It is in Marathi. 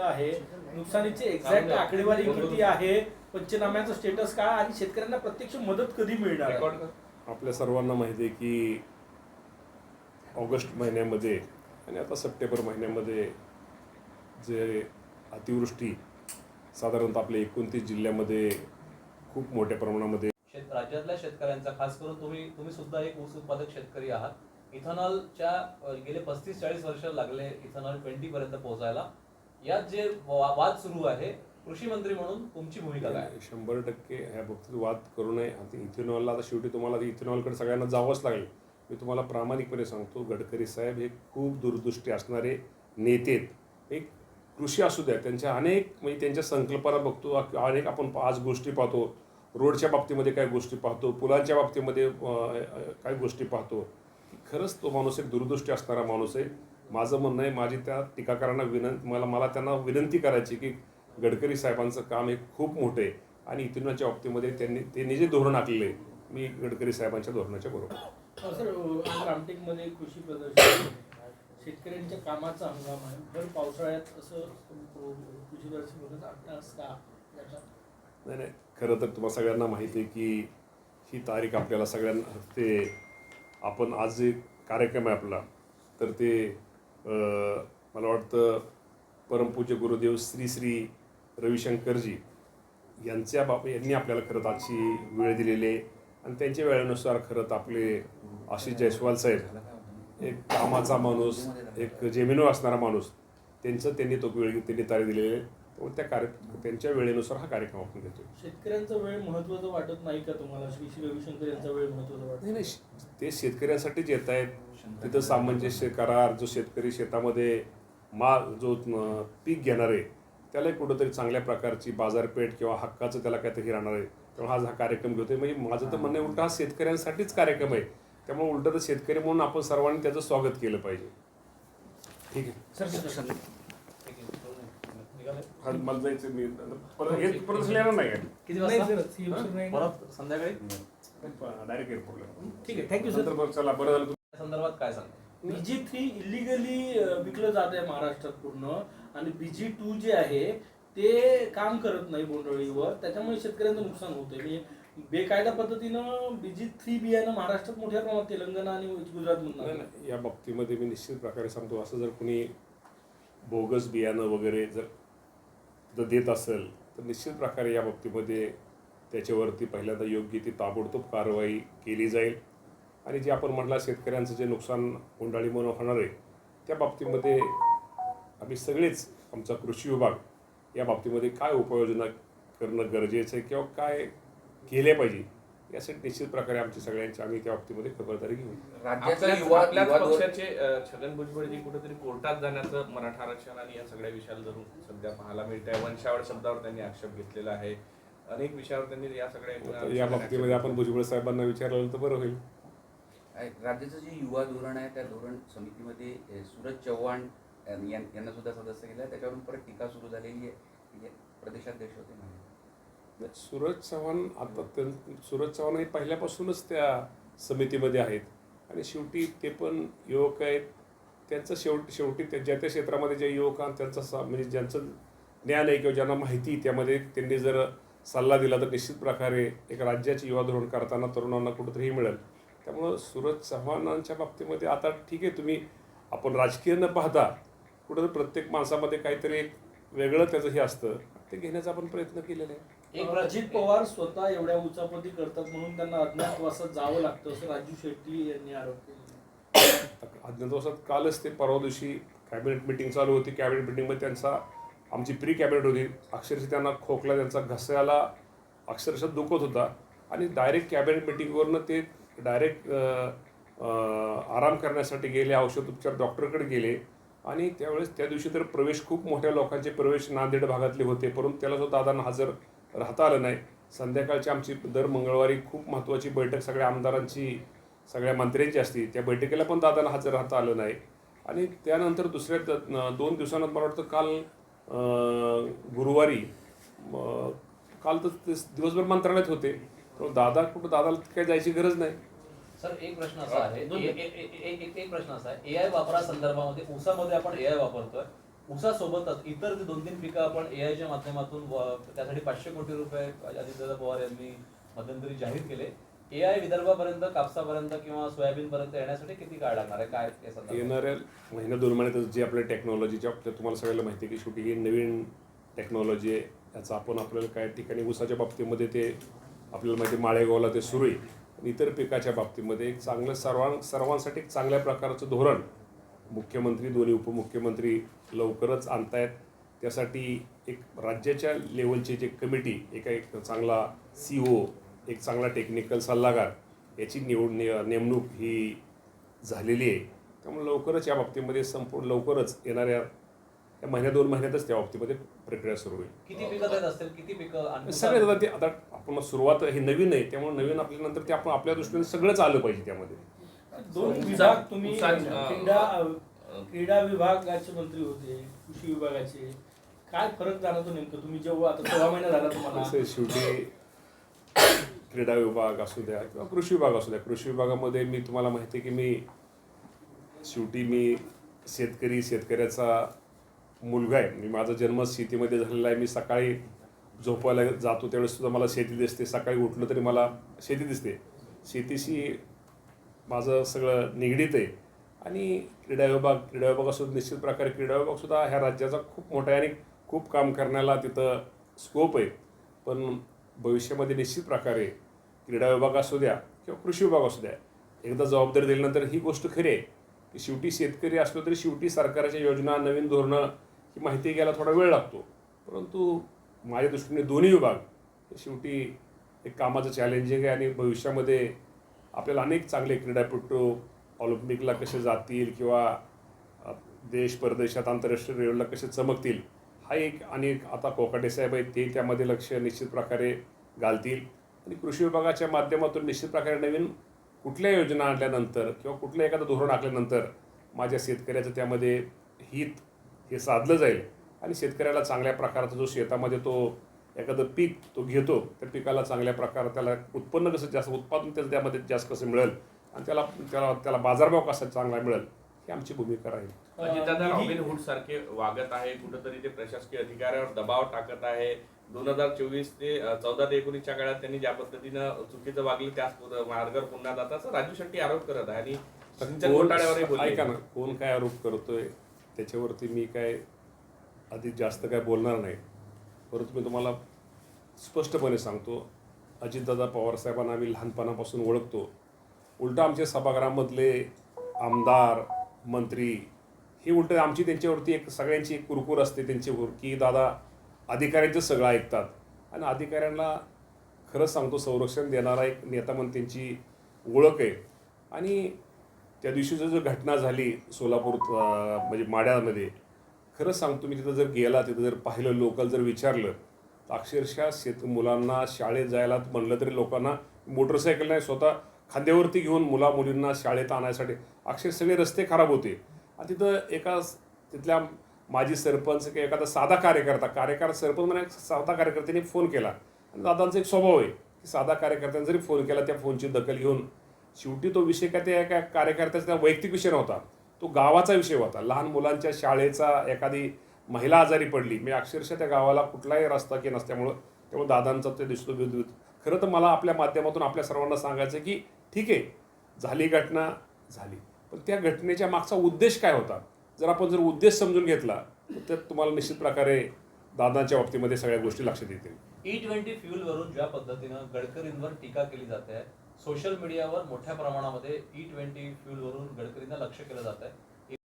आहे. नुकसानीची एक्झॅक्ट आकडेवारी किती आहे पंचनाम्याचं स्टेटस काय आणि शेतकऱ्यांना प्रत्यक्ष मदत कधी मिळणार आहे? आपल्या सर्वांना माहिती आहे की ऑगस्ट महिन्यामध्ये आणि आता सप्टेंबर महिन्यामध्ये जे अतिवृष्टी साधारणतः आपल्या एकोणतीस जिल्ह्यामध्ये खूप मोठ्या प्रमाणामध्ये शेत राज्यातल्या शेतकऱ्यांचा खास करून तुम्ही तुम्ही सुद्धा एक ऊस उत्पादक शेतकरी आहात. इथेनॉलच्या अ, गेले पस्तीस चाळीस वर्ष लागले इथेनॉल ट्वेंटी पर्यंत पोहोचायला. यात जे वाद सुरू आहे कृषी मंत्री म्हणून तुमची भूमिका काय? शंभर टक्के ह्या बाबतीत वाद करू नये. आता इथेनॉलला आता शेवटी तुम्हाला इथेनॉलकडे सगळ्यांना जावंच लागेल. मी तुम्हाला प्रामाणिकपणे सांगतो गडकरी साहेब हे खूप दूरदृष्टी असणारे नेते आहेत. एक कृषी असू द्या त्यांच्या अनेक म्हणजे त्यांच्या संकल्पना बघतो अनेक आपण आज गोष्टी पाहतो. रोडच्या बाबतीमध्ये काय गोष्टी पाहतो पुलांच्या बाबतीमध्ये काय गोष्टी पाहतो. खरंच तो माणूस एक दूरदृष्टी असणारा माणूस आहे. माझं म्हणणं आहे माझी त्या टीकाकारांना विनंती मला मला त्यांना विनंती करायची की गडकरी साहेबांचं काम हे खूप मोठं आहे आणि इथूनच्या बाबतीमध्ये त्यांनी त्यांनी जे धोरण आखलेलं आहे मी गडकरी साहेबांच्या धोरणाच्या बरोबर. सर अ, आज रामटेकमध्ये कृषी प्रदर्शन. शेतकऱ्यांच्या कामाचा हंगाम आहे. भर पावसाळ्यात असं कृषी प्रदर्शन नाही नाही खरं तर तुम्हाला सगळ्यांना माहिती आहे की ही तारीख आपल्याला सगळ्यांना ते आपण आज जे कार्यक्रम आहे आपला तर ते मला वाटतं परमपूज्य गुरुदेव श्री श्री रविशंकरजी यांच्या बाब यांनी आपल्याला खरंच आजची वेळ दिलेली आहे. आणि त्यांच्या वेळेनुसार खरंच आपले आशिष जयस्वाल साहेब एक कामाचा माणूस एक जेमिनो असणारा माणूस त्यांचं त्यांनी तो वेळ त्यांनी तारीख दिलेली आहे. त्यामुळे त्या कार्य त्यांच्या वेळेनुसार हा कार्यक्रम आपण घेतो शेतकऱ्यांचा वेळ महत्त्वाचा वाटत नाही का तुम्हाला? श्री श्री रविशंकर यांचा वेळ महत्त्वाचा वाटतो नाही नाही. ते शेतकऱ्यांसाठीच येत आहेत तिथं सामंजस्य करार जो शेतकरी शेतामध्ये माल जो पीक घेणार आहे त्याला कुठंतरी चांगल्या प्रकारची बाजारपेठ किंवा हक्काचं त्याला काहीतरी राहणार आहे. त्यामुळे आज हा कार्यक्रम घेतोय. म्हणजे माझं तर म्हणणं उलटा हा शेतकऱ्यांसाठीच कार्यक्रम आहे. त्यामुळे उलट तर शेतकरी म्हणून आपण सर्वांनी त्याचं स्वागत केलं पाहिजे. ठीक आहे. आहे. मला जायचं मी. परत परत येणार नाही किती वाजता. परत संध्याकाळी? डायरेक्ट एअरपोर्टला ठीक आहे थँक्यू सर बरं चला बरं झालं या संदर्भात काय सांगता? बीजी थ्री इलिगली विकलं जात आहे महाराष्ट्रात पूर्ण आणि बीजी टू जे आहे ते काम करत नाही बोंडअळीवर. त्याच्यामुळे शेतकऱ्यांचं नुकसान होतंय. म्हणजे बेकायदा पद्धतीनं बीजी थ्री बियाणं महाराष्ट्रात मोठ्या प्रमाणात तेलंगणा आणि नाही, या बाबतीमध्ये मी निश्चित प्रकारे सांगतो असं जर कोणी बोगस बियाणं वगैरे जर जर देत असेल तर निश्चित प्रकारे या बाबतीमध्ये त्याच्यावरती पहिल्यांदा योग्य ती ताबडतोब कारवाई केली जाईल. आणि जे आपण म्हटलं शेतकऱ्यांचं जे नुकसान उंडाळीमुळे होणार आहे त्या बाबतीमध्ये आम्ही सगळेच आमचा कृषी विभाग या बाबतीमध्ये काय उपाययोजना करणं गरजेचं आहे किंवा काय केले पाहिजे यासाठी निश्चित प्रकारे आमची सगळ्यांची आम्ही त्या बाबतीमध्ये खबरदारी घेऊ राज्यातल्या युवा आपल्याच युवा धोरण- पक्षाचे अ, छगन भुजबळजी कुठेतरी कोर्टात जाण्याचं मराठा आरक्षण आणि या सगळ्या विषयाला धरून सध्या पाहायला मिळत आहे वंशावळ शब्दावर त्यांनी आक्षेप घेतलेला आहे. अनेक विषयावर त्यांनी या सगळ्या या बाबतीमध्ये आपण भुजबळ साहेबांना विचारलं तर बरं होईल. राज्याचं जे युवा धोरण आहे त्या धोरण समितीमध्ये सूरज चव्हाण यां- यांना सुद्धा सदस्य केलं आहे त्याच्यावरून परत टीका सुरू झालेली आहे. की जे प्रदेशाध्यक्ष होते म्हणे सूरज चव्हाण आता त्यां सूरज चव्हाण हे पहिल्यापासूनच त्या समितीमध्ये आहेत. आणि शेवटी ते पण युवक आहेत. त्यांचं शेवट शेवटी त्या ज्या त्या क्षेत्रामध्ये जे युवक आहेत त्यांचा सा म्हणजे ज्यांचं ज्ञान आहे किंवा ज्यांना माहिती त्यामध्ये त्यांनी जर सल्ला दिला तर निश्चित प्रकारे एक राज्याचे युवा धोरण करताना तरुणांना कुठंतरी मिळेल. त्यामुळं सूरज चव्हाणांच्या बाबतीमध्ये आता ठीक आहे तुम्ही आपण राजकीय न पाहता कुठंतरी प्रत्येक माणसामध्ये काहीतरी एक वेगळं त्याचं हे असतं. ते घेण्याचा आपण प्रयत्न केलेला आहे. एक अजित पवार स्वतः एवढ्या उचापती करतात म्हणून त्यांना अज्ञातवासात जावं लागतं असं राजू शेट्टी यांनी आरोप केला. अज्ञातवासात कालच ते परवा दिवशी कॅबिनेट मिटिंग चालू होती. कॅबिनेट मिटिंगमध्ये त्यांचा आमची प्री कॅबिनेट होती. अक्षरशः त्यांना खोकला त्यांचा घसायला अक्षरशः दुखत होता. आणि डायरेक्ट कॅबिनेट मिटिंगवरनं ते डायरेक्ट आराम करण्यासाठी गेले औषध उपचार डॉक्टरकडे गेले. आणि त्यावेळेस त्या दिवशी तर प्रवेश खूप मोठ्या लोकांचे प्रवेश नांदेड भागातले होते. परंतु त्याला सुद्धा दादांना हजर राहता आलं नाही. संध्याकाळची आमची दर मंगळवारी खूप महत्त्वाची बैठक सगळ्या आमदारांची सगळ्या मंत्र्यांची असते. त्या बैठकीला पण दादांना हजर राहता आलं नाही. आणि त्यानंतर दुसऱ्या द- दोन दिवसानंतर मला वाटतं काल गुरुवारी काल तर ते दिवसभर मंत्रालयात होते. तर दादा कुठं दादाला काही जायची गरज नाही. सर एक प्रश्न असा आहे. ए- ए- ए- एक एक- एक प्रश्न असा आहे. एआय वापरा संदर्भामध्ये ऊसामध्ये आपण एआय वापरतोय. ऊसासोबतच इतर जे दोन तीन पिकं आपण एआयच्या माध्यमातून त्यासाठी पाचशे कोटी रुपये अजितदादा पवार यांनी मध्यंतरी जाहीर केले. एआय विदर्भापर्यंत कापसापर्यंत किंवा सोयाबीन पर्यंत येण्यासाठी किती काळ लागणार आहे? काय? येणाऱ्या महिन्या दोन महिन्यातच जी आपल्या टेक्नॉलॉजीच्या आपल्या तुम्हाला सगळ्याला माहिती आहे की शेवटी ही नवीन टेक्नॉलॉजी आहे. याचा आपण आपल्याला काय ठिकाणी ऊसाच्या बाबतीमध्ये ते आपल्याला माहिती माळेगावला ते सुरू आहे. इतर पिकाच्या बाबतीमध्ये एक चांगलं सर्वां सर्वांसाठी एक चांगल्या प्रकारचं धोरण मुख्यमंत्री दोन्ही उपमुख्यमंत्री लवकरच आणतायत. त्यासाठी एक राज्याच्या लेवलची जे कमिटी एका एक चांगला सी ओ एक चांगला टेक्निकल सल्लागार याची निवड ने- नेमणूक ही झालेली आहे. त्यामुळे लवकरच या बाबतीमध्ये संपूर्ण लवकरच येणाऱ्या या महिन्या दोन महिन्यातच त्या बाबतीमध्ये प्रक्रिया सुरू होईल. किती पिकं देत असतील? किती पिकं सगळे आता ते. आता आपण सुरुवात ही नवीन आहे त्यामुळे नवीन आपल्यानंतर ते आपण आपल्या दृष्टीने सगळंच आलं पाहिजे त्यामध्ये. दोन विभाग तुम्ही क्रीडा क्रीडा विभागाचे मंत्री होते कृषी विभागाचे. काय फरक जाणवतो नेमकं? तुम्ही जेव्हा आता सोळा महिना झाला तुम्हाला. शेवटी क्रीडा विभाग असू द्या किंवा कृषी विभाग असू द्या. कृषी विभागामध्ये मी तुम्हाला माहिती आहे की मी शेवटी मी शेतकरी शेतकऱ्याचा मुलगा आहे. मी माझा जन्म शेतीमध्ये झालेला आहे. मी सकाळी झोपायला जातो. त्यावेळेस सुद्धा मला शेती दिसते. सकाळी उठलं तरी मला शेती दिसते. शेतीशी माझं सगळं निगडीत आहे. आणि क्रीडा विभाग क्रीडा विभाग निश्चित प्रकारे क्रीडा विभागसुद्धा ह्या राज्याचा खूप मोठा आहे आणि खूप काम करण्याला तिथं स्कोप आहे. पण भविष्यामध्ये निश्चित प्रकारे क्रीडा विभाग असू द्या किंवा कृषी विभाग असू द्या एकदा जबाबदारी दिल्यानंतर ही गोष्ट खरी आहे की शेवटी शेतकरी असलो तरी शेवटी सरकारच्या योजना नवीन धोरणं ही माहिती घ्यायला थोडा वेळ लागतो. परंतु माझ्या दृष्टीने दोन्ही विभाग शेवटी एक कामाचं चॅलेंजिंग आहे आणि भविष्यामध्ये आपल्याला अनेक चांगले क्रीडापटू ऑलिम्पिकला कसे जातील किंवा देश परदेशात आंतरराष्ट्रीय लेवलला कसे चमकतील हा एक आणि आता कोकाटे साहेब आहेत ते त्यामध्ये लक्ष निश्चित प्रकारे घालतील. आणि कृषी विभागाच्या माध्यमातून निश्चित प्रकारे नवीन कुठल्या योजना आणल्यानंतर किंवा कुठलं एखादं धोरण आखल्यानंतर माझ्या शेतकऱ्याचं त्यामध्ये हित हे साधलं जाईल. आणि शेतकऱ्याला चांगल्या प्रकारचा जो शेतामध्ये तो एखादं पीक तो घेतो त्या पिकाला चांगल्या प्रकारे त्याला उत्पन्न कसं जास्त उत्पादन त्याचं त्यामध्ये जास्त कसं मिळेल आणि त्याला त्याला त्याला बाजारभाव कसा चांगला मिळेल ही आमची भूमिका राहील. अजितदादा निधी- रॉबिन हुड सारखे वागत आहे कुठंतरी ते प्रशासकीय अधिकाऱ्यावर दबाव टाकत आहे. दोन हजार चोवीस ते चौदा ते एकोणीसच्या काळात त्यांनी ज्या पद्धतीनं चुकीचं वागले त्याच मार्गावर पुन्हा जातात. असं राजू शेट्टी आरोप करत आहे. आणि कोण काय आरोप करतोय? त्याच्यावरती मी काय आधी जास्त काय बोलणार नाही. परंतु मी तुम्हाला स्पष्टपणे सांगतो अजितदादा पवारसाहेबांना आम्ही लहानपणापासून ओळखतो. उलटं आमच्या सभागृहामधले आमदार मंत्री हे उलट आमची त्यांच्यावरती एक सगळ्यांची एक कुरकुर असते त्यांच्यावर की दादा अधिकाऱ्यांचं सगळं ऐकतात. आणि अधिकाऱ्यांना खरंच सांगतो संरक्षण देणारा एक नेता म्हणून त्यांची ओळख आहे. आणि त्या दिवशी जो घटना झाली सोलापूर म्हणजे माड्यामध्ये खरंच सांगतो मी तिथं जर गेला तिथं जर पाहिलं लोकल जर विचारलं तर अक्षरशः शेत मुलांना शाळेत जायला म्हणलं तरी लोकांना मोटरसायकल नाही स्वतः खांद्यावरती घेऊन मुला मुलींना शाळेत आणायसाठी. अक्षर सगळे रस्ते खराब होते. आणि तिथं एका तिथल्या माजी सरपंच किंवा एखादा साधा कार्यकर्ता कार्यकार सरपंच म्हणा साधा कार्यकर्त्यांनी फोन केला. आणि दादांचा एक स्वभाव आहे की साधा कार्यकर्त्यांनी जरी फोन केला त्या फोनची दखल घेऊन शेवटी तो विषय काय त्या एका कार्यकर्त्याचा वैयक्तिक विषय नव्हता. तो गावाचा विषय होता. लहान मुलांच्या शाळेचा एखादी महिला आजारी पडली मी अक्षरशः त्या गावाला कुठलाही रस्ता की नसल्यामुळं त्यामुळे दादांचा ते दिसतो विद्युत खरं तर मला आपल्या माध्यमातून आपल्या सर्वांना सांगायचं की ठीक आहे झाली घटना झाली. पण त्या घटनेच्या मागचा उद्देश काय होता? जर आपण जर उद्देश समजून घेतला तर त्यात तुम्हाला निश्चित प्रकारे दादांच्या बाबतीमध्ये सगळ्या गोष्टी लक्षात येतील. ई ट्वेंटी फ्युलवरून ज्या पद्धतीनं गडकरींवर टीका केली जाते सोशल मीडियावर मोठ्या प्रमाणामध्ये ई ट्वेंटी फ्युलवरून गडकरींना लक्ष केलं जात आहे